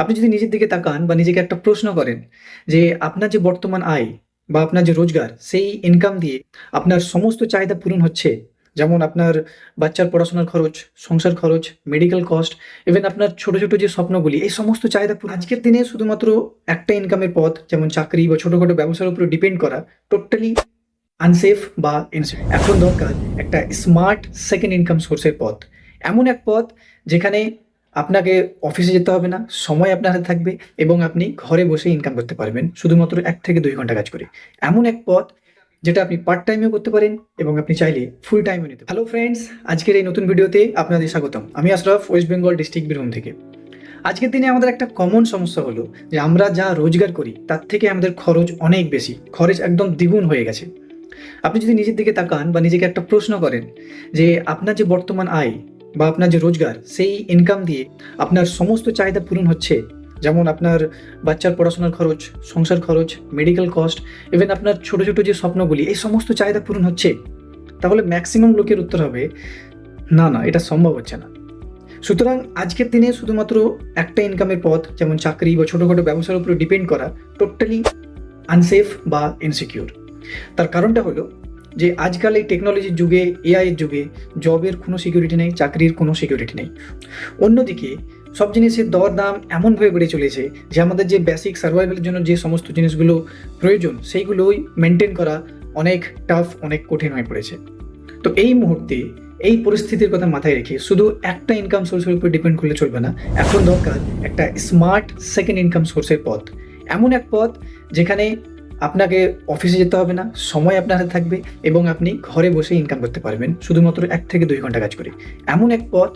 আপনি যদি নিজের দিকে তাকান বা নিজেকে একটা প্রশ্ন করেন যে আপনার যে বর্তমান আয় বা আপনার যে রোজগার, সেই ইনকাম দিয়ে আপনার সমস্ত চাহিদা পূরণ হচ্ছে। যেমন আপনার বাচ্চার পড়াশোনার খরচ, সংসার খরচ মেডিকেল কস্ট ইভেন আপনার ছোট ছোট যে স্বপ্নগুলি, এই সমস্ত চাহিদা আজকের দিনে শুধুমাত্র একটা ইনকামের পথ, যেমন চাকরি বা ছোটখাটো ব্যবসার উপরে ডিপেন্ড করা টোটালি আনসেফ বা এখন দরকার একটা স্মার্ট সেকেন্ড ইনকাম সোর্সের পথ। এমন এক পথ যেখানে আপনাকে অফিসে যেতে হবে না, সময় আপনার হাতে থাকবে এবং আপনি ঘরে বসে ইনকাম করতে পারবেন, শুধুমাত্র এক থেকে দুই ঘণ্টা কাজ করে। এমন এক পথ যেটা আপনি পার্ট টাইমেও করতে পারেন এবং আপনি চাইলে ফুল টাইমও নিতে হ্যালো ফ্রেন্ডস আজকের এই নতুন ভিডিওতে আপনাদের স্বাগতম। আমি Ashraf West Bengal district Birbhum থেকে। আজকের দিনে আমাদের একটা কমন সমস্যা হলো যে আমরা যা রোজগার করি, তার থেকে আমাদের খরচ অনেক বেশি। খরচ একদম দ্বিগুণ হয়ে গেছে। আপনি যদি নিজের দিকে তাকান বা নিজেকে একটা প্রশ্ন করেন যে আপনার যে বর্তমান আয় বা আপনার যে রোজগার, সেই ইনকাম দিয়ে আপনার সমস্ত চাহিদা পূরণ হচ্ছে। যেমন আপনার বাচ্চার পড়াশোনার খরচ, সংসার খরচ মেডিকেল কস্ট ইভেন আপনার ছোট ছোট যে স্বপ্নগুলি, এই সমস্ত চাহিদা পূরণ হচ্ছে। তাহলে ম্যাক্সিমাম লোকের উত্তর হবে, না না, এটা সম্ভব হচ্ছে না। সুতরাং আজকের দিনে শুধুমাত্র একটা ইনকামের পথ, যেমন চাকরি বা ছোটোখাটো ব্যবসার উপরে ডিপেন্ড করা টোটালি আনসেফ বা ইনসিকিউর তার কারণটা হলো যে আজকাল এই টেকনোলজির যুগে এআইয়ের যুগে জবের কোনো সিকিউরিটি নেই, চাকরির কোনো সিকিউরিটি নেই। অন্যদিকে, সব জিনিসের দর দাম এমনভাবে বেড়ে চলেছে যে আমাদের যে বেসিক সার্ভাইভালের জন্য যে সমস্ত জিনিসগুলো প্রয়োজন, সেইগুলোই মেনটেন করা অনেক টাফ অনেক কঠিন হয়ে পড়েছে। তো এই মুহূর্তে এই পরিস্থিতির কথা মাথায় রেখে শুধু একটা ইনকাম সোর্সের উপর ডিপেন্ড করলে চলবে না, এখন দরকার একটা স্মার্ট সেকেন্ড ইনকাম সোর্সের পথ। এমন এক পথ যেখানে আপনাকে অফিসে যেতে হবে না, সময় আপনার হাতে থাকবে এবং আপনি ঘরে বসে ইনকাম করতে পারবেন, শুধুমাত্র এক থেকে দুই ঘণ্টা কাজ করে। এমন এক পথ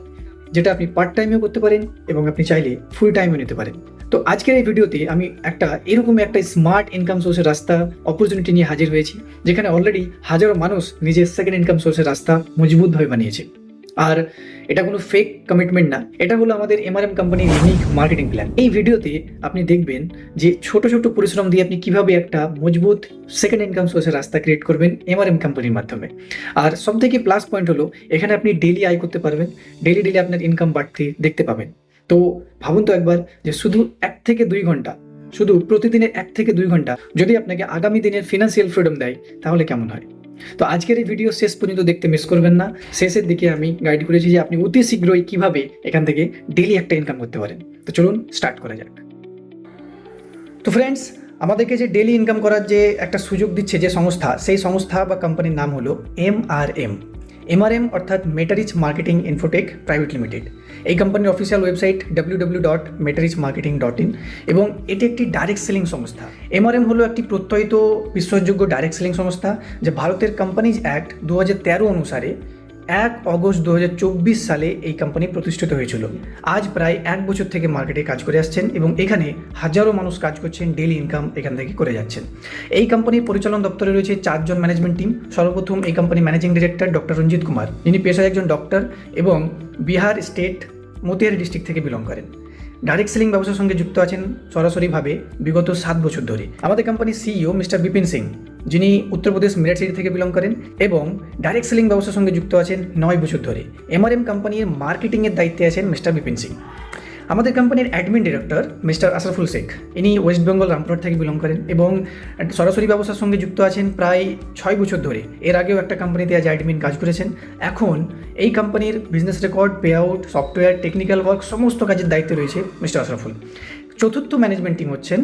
যেটা আপনি পার্ট টাইমেও করতে পারেন এবং আপনি চাইলে ফুল টাইমেও নিতে পারেন। তো আজকের এই ভিডিওতে আমি একটা এরকম একটা স্মার্ট ইনকাম সোর্সের রাস্তা অপরচুনিটি নিয়ে হাজির হয়েছি, যেখানে অলরেডি হাজারো মানুষ নিজের সেকেন্ড ইনকাম সোর্সের রাস্তা মজবুতভাবে বানিয়েছে। আর এটা কোনো ফেক কমিটমেন্ট না। এটা হলো আমাদের এমআরএম কোম্পানির ইউনিক মার্কেটিং প্ল্যান এই ভিডিওতে আপনি দেখবেন যে ছোট ছোট পরিশ্রম দিয়ে আপনি কীভাবে একটা মজবুত সেকেন্ড ইনকাম সোর্সের রাস্তা ক্রিয়েট করবেন এমআরএম কোম্পানির মাধ্যমে। আর সব থেকে প্লাস পয়েন্ট হলো, এখানে আপনি ডেলি আয় করতে পারবেন ডেলি ডেলি আপনার ইনকাম বাড়তে দেখতে পাবেন। তো ভাবুন তো একবার যে শুধু এক থেকে দুই ঘণ্টা, শুধু প্রতিদিনের এক থেকে দুই ঘণ্টা যদি আপনাকে আগামী দিনের ফিনান্সিয়াল ফ্রিডম দেয়, তাহলে কেমন হয়? তো আজকের এই ভিডিও শেষ পর্যন্ত দেখতে মিস করবেন না। শেষের দিকে আমি গাইড করেছি যে আপনি অতি শীঘ্রই কীভাবে এখান থেকে ডেলি একটা ইনকাম করতে পারেন। তো চলুন স্টার্ট করা যাক। তো ফ্রেন্ডস আমাদেরকে যে ডেলি ইনকাম করার যে একটা সুযোগ দিচ্ছে যে সংস্থা, সেই সংস্থা বা কোম্পানির নাম হলো এম আর এম এমআরএম অর্থাৎ Metarich marketing infotech private limited এই কোম্পানির official website W W dot Metarich marketing dot in এবং এটি একটি ডাইরেক্ট সেলিং সংস্থা। এমআরএম হলো একটি প্রত্যয়িত বিশ্বাসযোগ্য ডাইরেক্ট সেলিং সংস্থা, যা ভারতের কোম্পানিজ অ্যাক্ট দু হাজার তেরো অনুসারে এক অগস্ট দু হাজার চব্বিশ সালে এই কোম্পানি প্রতিষ্ঠিত হয়েছিল। আজ প্রায় এক বছর থেকে মার্কেটে কাজ করে আসছেন এবং এখানে হাজারো মানুষ কাজ করছেন ডেলি ইনকাম এখান থেকে করে যাচ্ছেন। এই কোম্পানির পরিচালন দপ্তরে রয়েছে চারজন ম্যানেজমেন্ট টিম সর্বপ্রথম এই কোম্পানির managing director doctor Ranjit Kumar. যিনি পেশায় একজন ডক্টর এবং বিহার স্টেট মতিয়ারি ডিস্ট্রিক্ট থেকে বিলং করেন। ডাইরেক্ট সেলিং ব্যবসার সঙ্গে যুক্ত আছেন সরাসরিভাবে বিগত সাত বছর ধরে। আমাদের কোম্পানির সিইও মিস্টার বিপিন সিং, যিনি উত্তরপ্রদেশ মিরাট সিটি থেকে বিলং করেন এবং ডাইরেক্ট সেলিং ব্যবসার সঙ্গে যুক্ত আছেন নয় বছর ধরে। এমআরএম কোম্পানির মার্কেটিংয়ের দায়িত্বে আছেন মিস্টার বিপিন সিং। আমাদের কোম্পানির admin director mister Ashraful Sheikh. ইনি ওয়েস্ট বেঙ্গল রামপুরহাট থেকে বিলং করেন এবং সরাসরি ব্যবসার সঙ্গে যুক্ত আছেন প্রায় ছয় বছর ধরে। এর আগেও একটা কোম্পানিতে আজ অ্যাডমিন কাজ করেছেন। এখন এই কোম্পানির business record pay out software technical work সমস্ত কাজের দায়িত্বে রয়েছে মিস্টার আশরাফুল। চতুর্থ ম্যানেজমেন্ট টিম হচ্ছেন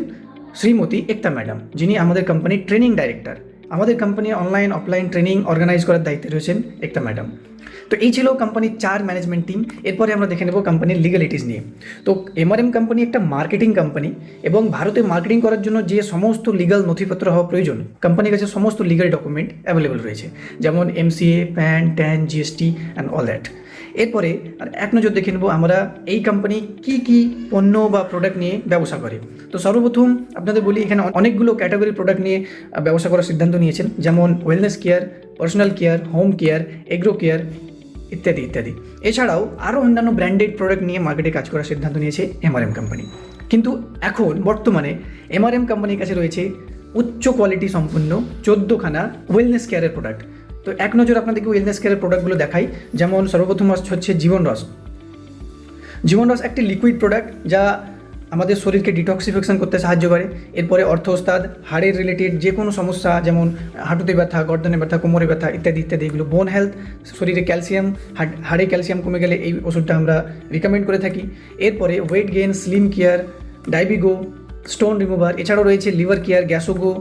শ্রীমতী একতা ম্যাডাম, যিনি আমাদের কোম্পানির ট্রেনিং ডাইরেক্টর আমাদের কোম্পানির অনলাইন অফলাইন ট্রেনিং অর্গানাইজ করার দায়িত্বে রয়েছেন একতা ম্যাডাম। তো এই ছিল কোম্পানির চার ম্যানেজমেন্ট টিম এরপরে আমরা দেখে নেব কোম্পানির লিগালিটিস নিয়ে। তো এমআরএম কোম্পানি একটা মার্কেটিং কোম্পানি এবং ভারতে মার্কেটিং করার জন্য যে সমস্ত লিগাল নথিপত্র হওয়া প্রয়োজন কোম্পানির কাছে সমস্ত লিগাল ডকুমেন্ট অ্যাভেলেবল রয়েছে। যেমন MCA PAN TAN GST and all that এরপরে আর এক নজর দেখে নেব আমরা এই কোম্পানি কি কি পণ্য বা প্রোডাক্ট নিয়ে ব্যবসা করে। তো সর্বপ্রথম আপনাদের বলি, এখানে অনেকগুলো ক্যাটাগরি প্রোডাক্ট নিয়ে ব্যবসা করার সিদ্ধান্ত নিয়েছেন। যেমন wellness care personal care home care agro care ইত্যাদি ইত্যাদি। এছাড়াও আরও অন্যান্য ব্র্যান্ডেড প্রোডাক্ট নিয়ে মার্কেটে কাজ করার সিদ্ধান্ত নিয়েছে এমআরএম কোম্পানি কিন্তু এখন বর্তমানে এমআরএম কোম্পানির কাছে রয়েছে উচ্চ কোয়ালিটি সম্পন্ন চোদ্দোখানা ওয়েলনেস কেয়ারের প্রোডাক্ট তো এক নজর আপনাদেরকে ওয়েলনেস কেয়ারের প্রোডাক্টগুলো দেখাই। যেমন সর্বপ্রথম হচ্ছে জীবন রস। জীবন রস একটি লিকুইড প্রোডাক্ট যা আমাদের শরীরকে ডিটক্সিফিকেশন করতে সাহায্য করে। এরপরে অর্থ ওস্তাদ, হাড়ের রিলেটেড যে কোনো সমস্যা, যেমন হাঁটুতে ব্যথা, গর্দনে ব্যথা, কোমরে ব্যথা ইত্যাদি ইত্যাদি, এগুলো বোন হেলথ শরীরে ক্যালসিয়াম হাড়ে ক্যালসিয়াম কমে গেলে এই ওষুধটা আমরা রিকমেন্ড করে থাকি। এরপরে weight gain slim care Diabigo stone remover এছাড়াও রয়েছে liver care Gasogo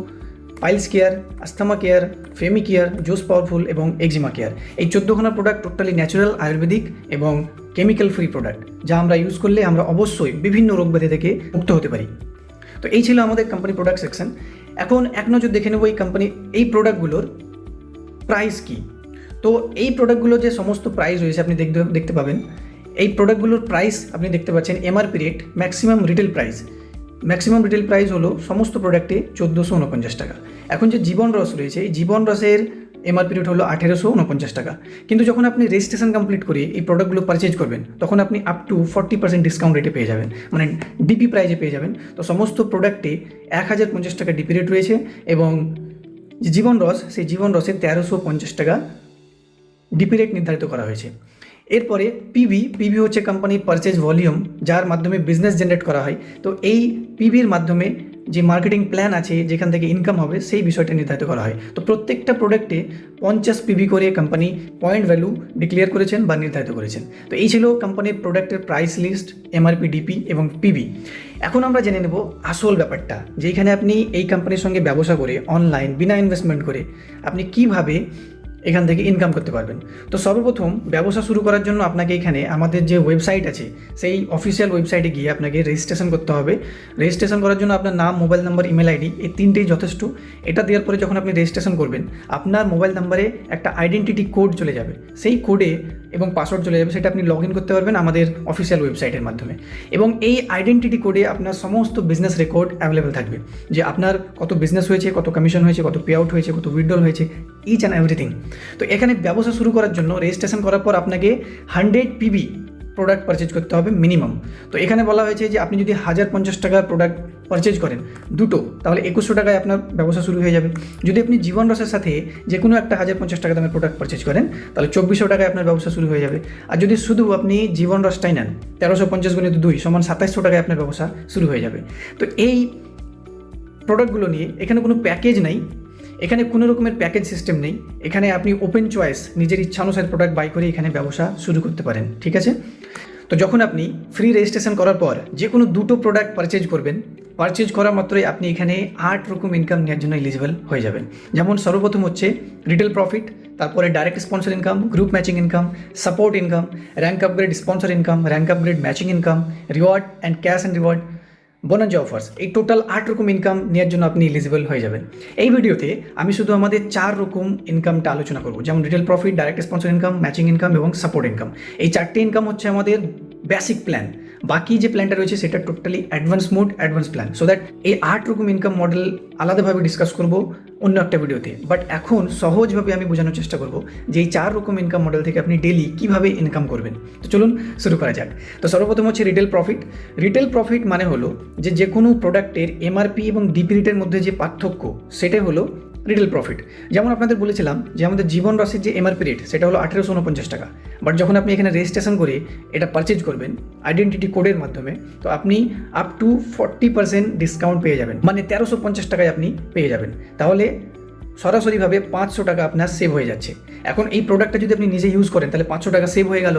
piles care asthma care femi care Josh powerful এবং এক্সিমা কেয়ার এই চোদ্দোখানা প্রোডাক্ট টোটালি ন্যাচারাল আয়ুর্বেদিক এবং কেমিক্যাল ফ্রি প্রোডাক্ট যা আমরা ইউজ করলে আমরা অবশ্যই বিভিন্ন রোগ ব্যাধি থেকে মুক্ত হতে পারি। তো এই ছিল আমাদের কোম্পানি প্রোডাক্ট সেকশন এখন এক নজর দেখে নেব এই কোম্পানি এই প্রোডাক্টগুলোর প্রাইস কি। তো এই প্রোডাক্টগুলো যে সমস্ত প্রাইস রয়েছে, আপনি দেখতে দেখতে পাবেন। এই প্রোডাক্টগুলোর প্রাইস আপনি দেখতে পাচ্ছেন MRP rate maximum retail price maximum retail price হলো সমস্ত প্রোডাক্টে চোদ্দোশো উনপঞ্চাশ টাকা। এখন যে জীবন রস রয়েছে, এই জীবন রসের এমআরপি রেট হলো আঠেরোশো উনপঞ্চাশ টাকা। কিন্তু যখন আপনি রেজিস্ট্রেশন কমপ্লিট করে এই প্রোডাক্টগুলো পারচেজ করবেন, তখন আপনি up to forty percent discount রেটে পেয়ে যাবেন। মানে ডিপি প্রাইজে পেয়ে যাবেন। তো সমস্ত প্রোডাক্টে এক হাজার পঞ্চাশ টাকা ডিপি রেট রয়েছে এবং যে জীবন রস, সেই জীবন রসে তেরোশো পঞ্চাশ টাকা ডিপি রেট নির্ধারিত করা হয়েছে। এরপরে পিভি পিভি হচ্ছে কোম্পানির পারচেজ ভলিউম যার মাধ্যমে বিজনেস জেনারেট করা হয়। তো এই পিভির মাধ্যমে যে মার্কেটিং প্ল্যান আছে, যেখান থেকে ইনকাম হবে, সেই বিষয়টা নির্ধারিত করা হয়। তো প্রত্যেকটা প্রোডাক্টে পঞ্চাশ পিভি করে কোম্পানি পয়েন্ট ভ্যালু ডিক্লেয়ার করেছেন বা নির্ধারিত করেছেন। তো এই ছিল কোম্পানির প্রোডাক্টের প্রাইস লিস্ট এমআরপি ডিপি এবং পিভি এখন আমরা জেনে নেব আসল ব্যাপারটা যেখানে আপনি এই কোম্পানির সঙ্গে ব্যবসা করে অনলাইন বিনা ইনভেস্টমেন্ট করে, আপনি কীভাবে এখান থেকে ইনকাম করতে পারবেন। তো সর্বপ্রথম ব্যবসা শুরু করার জন্য আপনাকে এখানে আমাদের যে ওয়েবসাইট আছে, সেই অফিসিয়াল ওয়েবসাইটে গিয়ে আপনাকে রেজিস্ট্রেশন করতে হবে। রেজিস্ট্রেশন করার জন্য আপনার নাম মোবাইল নাম্বার ইমেল আইডি এই তিনটেই যথেষ্ট। এটা দেওয়ার পরে যখন আপনি রেজিস্ট্রেশন করবেন, আপনার মোবাইল নাম্বারে একটা আইডেন্টিটি কোড চলে যাবে। সেই কোডে এবং পাসওয়ার্ড চলে যাবে, সেটা আপনি লগ ইন করতে পারবেন আমাদের অফিসিয়াল ওয়েবসাইটের মাধ্যমে। এবং এই আইডেন্টিটি কোডে আপনার সমস্ত বিজনেস রেকর্ড অ্যাভেলেবেল থাকবে। যে আপনার কত বিজনেস হয়েছে, কত কমিশন হয়েছে, কত পে আউট হয়েছে, কত উইড্রল হয়েছে ইচ অ্যান্ড এভরিথিং তো এখানে ব্যবসা শুরু করার জন্য রেজিস্ট্রেশন করার পর আপনাকে হান্ড্রেড পিবি প্রোডাক্ট পারচেজ করতে হবে মিনিমাম তো এখানে বলা হয়েছে যে আপনি যদি হাজার পঞ্চাশ টাকার প্রোডাক্ট পারচেজ করেন দুটো, তাহলে একুশশো টাকায় আপনার ব্যবসা শুরু হয়ে যাবে। যদি আপনি জীবন রসের সাথে যে কোনো একটা হাজার পঞ্চাশ টাকা দামের প্রোডাক্ট পারচেজ করেন, তাহলে চব্বিশশো টাকায় আপনার ব্যবসা শুরু হয়ে যাবে। আর যদি শুধু আপনি জীবন রসটাই নেন, তেরোশো পঞ্চাশ গুণিত দুই সমান সাতাইশশো টাকায় আপনার ব্যবসা শুরু হয়ে যাবে। তো এই প্রোডাক্টগুলো নিয়ে এখানে কোনো প্যাকেজ নেই এখানে কোনো রকমের প্যাকেজ সিস্টেম নেই। এখানে আপনি ওপেন চয়েস, নিজের ইচ্ছা অনুসারে প্রোডাক্ট বাই করে এখানে ব্যবসা শুরু করতে পারেন, ঠিক আছে? তো যখন আপনি ফ্রি রেজিস্ট্রেশন করার পর যে কোনো দুটো প্রোডাক্ট পারচেজ করবেন পারচেজ করা মাত্রই আপনি এখানে আট রকম ইনকাম নেওয়ার জন্য এলিজিবল হয়ে যাবেন। যেমন সর্বপ্রথম হচ্ছে রিটেল প্রফিট তারপরে direct sponsor income group matching income support income rank upgrade sponsor income rank upgrade matching income reward and cash and reward bonus offers এই টোটাল আট রকম ইনকাম নেওয়ার জন্য আপনি এলিজিবল হয়ে যাবেন। এই ভিডিওতে আমি শুধু আমাদের চার রকম ইনকামটা আলোচনা করব, যেমন retail profit direct sponsor income matching income এবং সাপোর্ট ইনকাম এই চারটি ইনকাম হচ্ছে আমাদের বেসিক প্ল্যান বাকি যে প্ল্যানটা রয়েছে সেটা totally advance mode advance plan so that এই আট রকম ইনকাম মডেল আলাদাভাবে ডিসকাস করব অন্য একটা ভিডিওতে বাট এখন সহজভাবে আমি বোঝানোর চেষ্টা করব যে এই চার রকম ইনকাম মডেল থেকে আপনি ডেলি কীভাবে ইনকাম করবেন। তো চলুন শুরু করা যাক। তো সর্বপ্রথম হচ্ছে রিটেল প্রফিট রিটেল প্রফিট মানে হলো যে যে কোনো প্রোডাক্টের এমআরপি এবং ডিপি রেটের মধ্যে যে পার্থক্য, সেটাই হলো রিটেল প্রফিট যেমন আপনাদের বলেছিলাম যে আমাদের জীবন রাশির যে এমআরপি রেট সেটা হলো আঠেরোশো উনপঞ্চাশ টাকা। বাট যখন আপনি এখানে রেজিস্ট্রেশন করে এটা পারচেজ করবেন আইডেন্টিটি কোডের মাধ্যমে, তো আপনি up to forty percent discount পেয়ে যাবেন। মানে তেরোশো পঞ্চাশ টাকায় আপনি পেয়ে যাবেন। তাহলে সরাসরিভাবে পাঁচশো টাকা আপনার সেভ হয়ে যাচ্ছে। এখন এই প্রোডাক্টটা যদি আপনি নিজে ইউজ করেন, তাহলে পাঁচশো টাকা সেভ হয়ে গেল।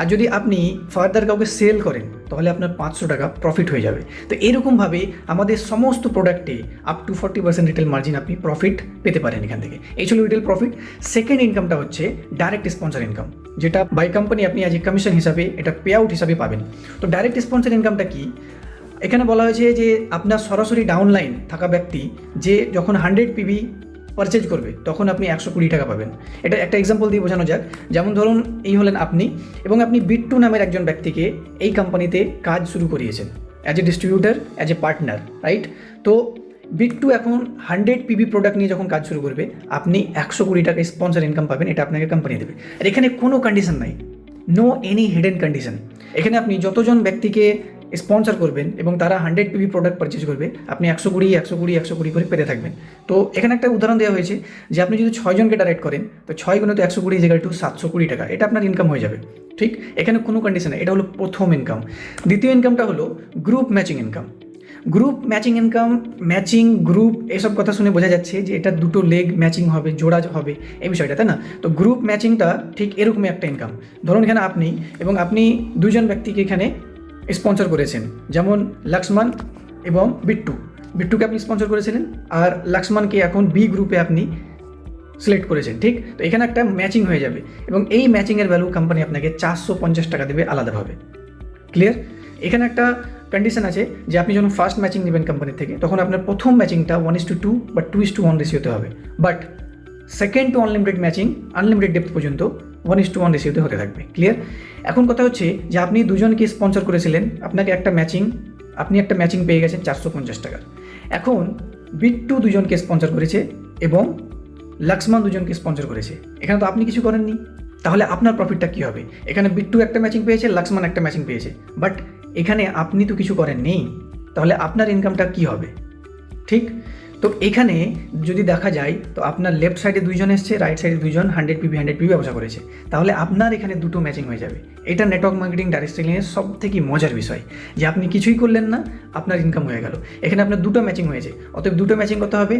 আর যদি আপনি ফার্দার কাউকে সেল করেন, তাহলে আপনার পাঁচশো টাকা প্রফিট হয়ে যাবে। তো এরকমভাবে আমাদের সমস্ত প্রোডাক্টে up to forty percent retail margin আপনি প্রফিট পেতে পারেন এখান থেকে। এই ছিল রিটেল প্রফিট সেকেন্ড ইনকামটা হচ্ছে ডাইরেক্ট স্পন্সর ইনকাম যেটা বাই কোম্পানি আপনি আজ কমিশন হিসাবে এটা পে আউট হিসাবে পাবেন। তো ডাইরেক্ট স্পন্সর ইনকামটা কি? এখানে বলা হয়েছে যে আপনার সরাসরি ডাউনলাইন থাকা ব্যক্তি যে যখন হান্ড্রেড পিবি পারচেজ করবে, তখন আপনি একশো কুড়ি টাকা পাবেন। এটা একটা এক্সাম্পল দিয়ে বোঝানো যাক। যেমন ধরুন, এই হলেন আপনি এবং আপনি বিট্টু নামের একজন ব্যক্তিকে এই কোম্পানিতে কাজ শুরু করিয়েছেন as a distributor as a partner right তো বিট্টু এখন হান্ড্রেড পিবি প্রোডাক্ট নিয়ে যখন কাজ শুরু করবে, আপনি একশো কুড়ি টাকা স্পন্সর ইনকাম পাবেন, এটা আপনাকে কোম্পানি দেবে। আর এখানে কোনো কন্ডিশন নাই নো এনি হিডেন কন্ডিশন এখানে আপনি যতজন ব্যক্তিকে স্পন্সর করবেন এবং তারা হান্ড্রেড পিভি প্রোডাক্ট পারচেজ করবে, আপনি একশো কুড়ি একশো কুড়ি একশো কুড়ি করে পেতে থাকবেন। তো এখানে একটা উদাহরণ দেওয়া হয়েছে যে আপনি যদি ছয়জনকে ডাইরেক্ট করেন, তো ছয় গুণে তো একশো কুড়ি জায়গায় টু সাতশো কুড়ি টাকা, এটা আপনার ইনকাম হয়ে যাবে। ঠিক? এখানে কোনো কন্ডিশন এটা হলো প্রথম ইনকাম দ্বিতীয় ইনকামটা হলো group matching income group matching income matching group এসব কথা শুনে বোঝা যাচ্ছে যে এটা দুটো লেগ ম্যাচিং হবে, জোড়া হবে, এই বিষয়টা, তাই না? তো গ্রুপ ম্যাচিংটা ঠিক এরকমই একটা ইনকাম ধরুন এখানে আপনি এবং আপনি দুজন ব্যক্তিকে এখানে স্পন্সর করেছেন। যেমন লক্ষ্মণ এবং বিট্টু বিট্টুকে আপনি স্পন্সর করেছিলেন আর লক্ষ্মণকে এখন বি গ্রুপে আপনি সিলেক্ট করেছেন, ঠিক? তো এখানে একটা ম্যাচিং হয়ে যাবে এবং এই ম্যাচিংয়ের ভ্যালু কোম্পানি আপনাকে চারশো পঞ্চাশ টাকা দেবে আলাদাভাবে। ক্লিয়ার এখানে একটা কন্ডিশন আছে যে আপনি যখন ফার্স্ট ম্যাচিং নেবেন কোম্পানি থেকে, তখন আপনার প্রথম ম্যাচিংটা ওয়ান ইস টু টু বা টু ইস টু ওয়ান রেসিওতে হবে। But second to unlimited matching unlimited depth পর্যন্ত ওয়ান ইস টু ওয়ান রেসিওতে হতে থাকবে ক্লিয়ার এখন কথা হচ্ছে যে আপনি দুজনকে স্পন্সর করেছিলেন, আপনাকে একটা ম্যাচিং আপনি একটা ম্যাচিং পেয়ে গেছেন চারশো পঞ্চাশ টাকার। এখন বিট্টু দুজনকে স্পন্সর করেছে এবং লাক্সমান দুজনকে স্পন্সর করেছে। এখানে তো আপনি কিছু করেননি। তাহলে আপনার প্রফিটটা কী হবে? এখানে বিট্টু একটা ম্যাচিং পেয়েছে লাক্সমান একটা ম্যাচিং পেয়েছে। বাট এখানে আপনি তো কিছু করেননি, তাহলে আপনার ইনকামটা কী হবে? ঠিক? তো এখানে যদি দেখা যায়, তো আপনার লেফট সাইডে দুইজন এসছে রাইট সাইডে দুইজন হান্ড্রেড পিবি হান্ড্রেড পিবি ব্যবসা করেছে। তাহলে আপনার এখানে দুটো ম্যাচিং হয়ে যাবে। এটা নেটওয়ার্ক মার্কেটিং ডাইরেক্ট সেলিংয়ের সব থেকে মজার বিষয়, যে আপনি কিছুই করলেন না, আপনার ইনকাম হয়ে গেল। এখানে আপনার দুটো ম্যাচিং হয়েছে। অতএব দুটো ম্যাচিং করতে হবে,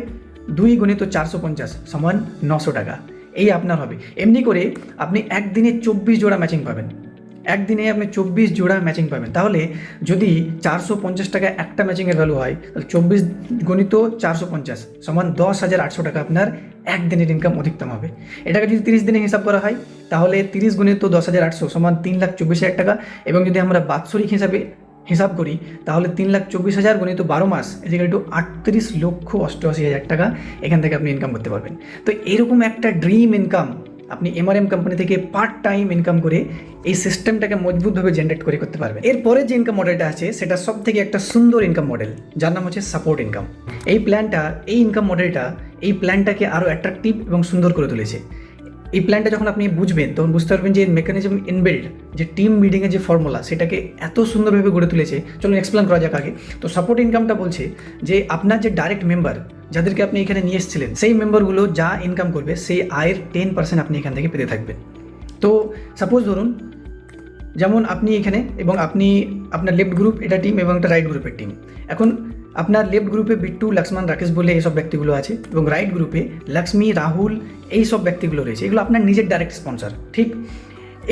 দুই গুণিত চারশো পঞ্চাশ, সমান নশো টাকা। এই আপনার হবে। এমনি করে আপনি একদিনে চব্বিশ জোড়া ম্যাচিং পাবেন। একদিনে আপনি চব্বিশ জোড়া ম্যাচিং পাবেন। তাহলে যদি চারশো পঞ্চাশ টাকা একটা ম্যাচিংয়ের ভ্যালু হয়, তাহলে চব্বিশ গণিত চারশো পঞ্চাশ সমান দশ হাজার আটশো টাকা আপনার একদিনের ইনকাম অধিকতম হবে। এটাকে যদি তিরিশ দিনে হিসাব করা হয়, তাহলে তিরিশ গুণিত দশ হাজার আটশো সমান তিন লাখ চব্বিশ হাজার টাকা এবং যদি আমরা বাৎসরিক হিসাবে হিসাব করি, তাহলে তিন লাখ চব্বিশ হাজার গণিত বারো মাস এদিকে একটু আটত্রিশ লক্ষ অষ্টআশি হাজার টাকা এখান থেকে আপনি ইনকাম করতে পারবেন। তো এরকম একটা ড্রিম ইনকাম আপনি এমআরএম কোম্পানি থেকে পার্ট টাইম ইনকাম করে এই সিস্টেমটাকে মজবুতভাবে জেনারেট করে করতে পারবেন। এরপরে যে ইনকাম মডেলটা আছে, সেটা সব থেকে একটা সুন্দর ইনকাম মডেল যার নাম হচ্ছে সাপোর্ট ইনকাম এই প্ল্যানটা এই ইনকাম মডেলটা এই প্ল্যানটাকে আরও অ্যাট্রাকটিভ এবং সুন্দর করে তুলেছে। এই প্ল্যানটা যখন আপনি বুঝবেন, তখন বুঝতে পারবেন যে মেকানিজম ইনবিল্ড যে টিম বিল্ডিংয়ের যে ফর্মুলা সেটাকে এত সুন্দরভাবে গড়ে তুলেছে। চলুন এক্সপ্লেন করা যাক আগে। তো সাপোর্ট ইনকামটা বলছে যে আপনার যে ডাইরেক্ট মেম্বার যাদেরকে আপনি এখানে নিয়ে এসেছিলেন, সেই মেম্বারগুলো যা ইনকাম করবে, সেই আয়ের টেন পার্সেন্ট আপনি এখান থেকে পেতে থাকবেন। তো সাপোজ ধরুন, যেমন আপনি এখানে এবং আপনি আপনার লেফট গ্রুপ এটা টিম এবং একটা রাইট গ্রুপের টিম এখন আপনার লেফট গ্রুপে বিট্টু, লক্ষ্মণ, রাকেশ বলে এইসব ব্যক্তিগুলো আছে এবং রাইট গ্রুপে লক্ষ্মী, রাহুল এই সব ব্যক্তিগুলো রয়েছে। এগুলো আপনার নিজের ডাইরেক্ট স্পন্সর ঠিক?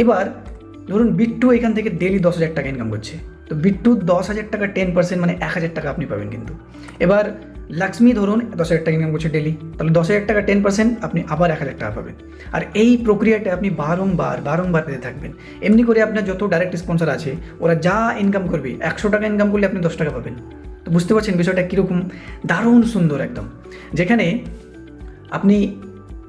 এবার ধরুন বিট্টু এখান থেকে ডেলি দশ হাজার টাকা ইনকাম করছে। তো বিট্টু দশ হাজার টাকা টেন পার্সেন্ট মানে এক হাজার টাকা আপনি পাবেন কিন্তু। এবার লক্ষ্মী ধরুন দশ হাজার টাকা ইনকাম করছে ডেলি তাহলে দশ হাজার টাকা টেন পার্সেন্ট আপনি আবার এক হাজার টাকা পাবেন। আর এই প্রক্রিয়াটা আপনি বারংবার বারংবার পেতে থাকবেন। এমনি করে আপনার যত ডাইরেক্ট স্পন্সর আছে, ওরা যা ইনকাম করবে, একশো টাকা ইনকাম করলে আপনি দশ টাকা পাবেন। তো বুঝতে পারছেন বিষয়টা কীরকম? দারুণ সুন্দর একদম। যেখানে আপনি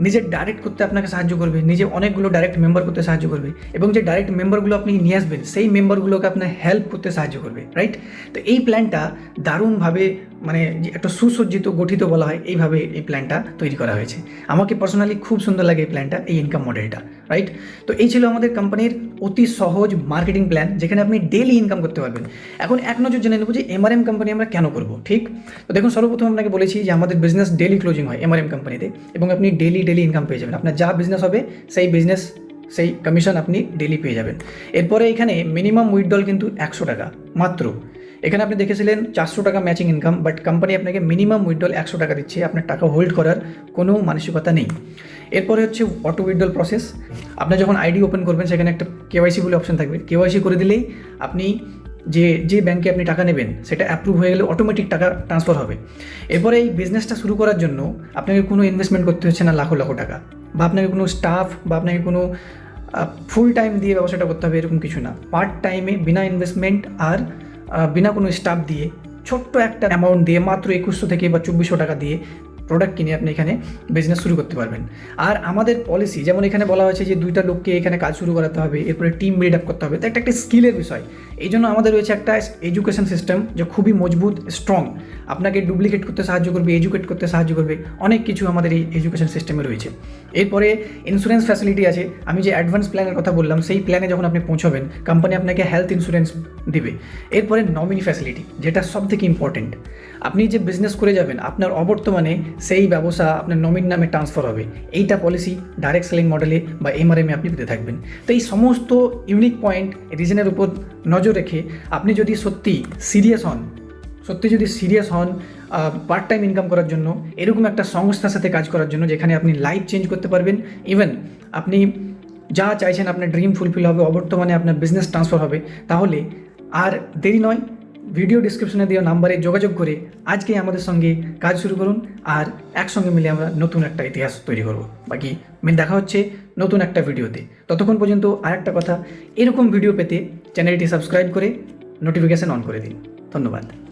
নিজের ডাইরেক্ট করতে আপনাকে সাহায্য করবে, নিজে অনেকগুলো ডাইরেক্ট মেম্বার করতে সাহায্য করবে এবং যে ডাইরেক্ট মেম্বারগুলো আপনি নিয়ে আসবেন, সেই মেম্বারগুলোকে আপনার হেল্প করতে সাহায্য করবে রাইট তো এই প্ল্যানটা দারুণভাবে মানে একটা সুসজ্জিত, গঠিত বলা হয়, এইভাবে এই প্ল্যানটা তৈরি করা হয়েছে। আমাকে পার্সোনালি খুব সুন্দর লাগে এই প্ল্যানটা এই ইনকাম মডেলটা রাইট তো এই ছিল আমাদের কোম্পানির অতি সহজ মার্কেটিং প্ল্যান যেখানে আপনি ডেলি ইনকাম করতে পারবেন। এখন এক নজর জেনে নেব যে এমআরএম কোম্পানি আমরা কেন করব, ঠিক? তো দেখুন, সর্বপ্রথম আপনাকে বলেছি যে আমাদের বিজনেস ডেলি ক্লোজিং হয় এমআরএম কোম্পানিতে এবং আপনি ডেলি ডেলি ইনকাম পেয়ে যাবেন। আপনার যা বিজনেস হবে, সেই বিজনেস সেই কমিশন আপনি ডেলি পেয়ে যাবেন। এরপরে এখানে মিনিমাম উইথড্রল কিন্তু একশো টাকা, মাত্র। এখানে আপনি দেখেছিলেন চারশো টাকা ম্যাচিং ইনকাম বাট কোম্পানি আপনাকে মিনিমাম উইথড্রল একশো টাকা দিচ্ছে, আপনার টাকা হোল্ড করার কোনো মানসিকতা নেই। এরপরে হচ্ছে অটো উইথড্রল প্রসেস আপনি যখন আইডি ওপেন করবেন, সেখানে একটা কেওয়াইসি বলে অপশন থাকবে। কেওয়াইসি করে দিলেই আপনি যে যে ব্যাংকে আপনি টাকা নেবেন, সেটা অ্যাপ্রুভ হয়ে গেলে অটোমেটিক টাকা ট্রান্সফার হবে। এরপরে এই বিজনেসটা শুরু করার জন্য আপনাকে কোনো ইনভেস্টমেন্ট করতে হচ্ছে না লাখো লাখো টাকা। বা আপনাকে কোনো স্টাফ বা আপনাকে কোনো ফুল টাইম দিয়ে ব্যবসাটা করতে হবে, এরকম কিছু না। পার্ট টাইমে বিনা ইনভেস্টমেন্ট আর বিনা কোনো স্টাফ দিয়ে ছোট্ট একটা অ্যামাউন্ট দিয়ে মাত্র একুশশো থেকে বা চব্বিশশো টাকা দিয়ে প্রোডাক্ট কিনে আপনি এখানে বিজনেস শুরু করতে পারবেন। আর আমাদের পলিসি যেমন এখানে বলা হয়েছে যে দুইটা লোককে এখানে কাজ শুরু করাতে হবে, এরপরে টিম বিল্ড আপ করতে হবে, তো একটা একটা স্কিলের বিষয়। এই জন্য আমাদের রয়েছে একটা এডুকেশন সিস্টেম যে খুবই মজবুত স্ট্রং আপনাকে ডুপ্লিকেট করতে সাহায্য করবে এডুকেট করতে সাহায্য করবে, অনেক কিছু আমাদের এই এডুকেশন সিস্টেমে রয়েছে। এরপরে ইন্স্যুরেন্স ফ্যাসিলিটি আছে, আমি যে অ্যাডভান্স প্ল্যানের কথা বললাম, সেই প্ল্যানে যখন আপনি পৌঁছবেন কোম্পানি আপনাকে হেলথ ইন্স্যুরেন্স দিবে। এরপরে নমিনি ফ্যাসিলিটি যেটা সব থেকে ইম্পর্টেন্ট আপনি যে বিজনেস করে যাবেন, আপনার অবর্তমানে সেই ব্যবসা আপনার নমিন নামে ট্রান্সফার হবে। এইটা পলিসি ডাইরেক্ট সেলিং মডেলে বা এমআরএমে আপনি পেতে থাকবেন। তো এই সমস্ত ইউনিক পয়েন্ট রিজনের উপর নজর রেখে আপনি যদি সত্যি সিরিয়াস হন, সত্যি যদি সিরিয়াস হন পার্ট টাইম ইনকাম করার জন্য, এরকম একটা সংস্থার সাথে কাজ করার জন্য যেখানে আপনি লাইফ চেঞ্জ করতে পারবেন ইভেন আপনি যা চাইছেন আপনার ড্রিম ফুলফিল হবে, অবর্তমানে আপনার বিজনেস ট্রান্সফার হবে, তাহলে আর দেরি নয় ভিডিও ডিসক্রিপশনে দেওয়া নাম্বারে যোগাযোগ করে আজকেই আমাদের সঙ্গে কাজ শুরু করুন আর একসঙ্গে মিলে আমরা নতুন একটা ইতিহাস তৈরি করব। বাকি মেন দেখা হচ্ছে নতুন একটা ভিডিওতে। ততক্ষণ পর্যন্ত আর একটা কথা, এরকম ভিডিও পেতে চ্যানেলটি সাবস্ক্রাইব করে নোটিফিকেশান অন করে দিন। ধন্যবাদ।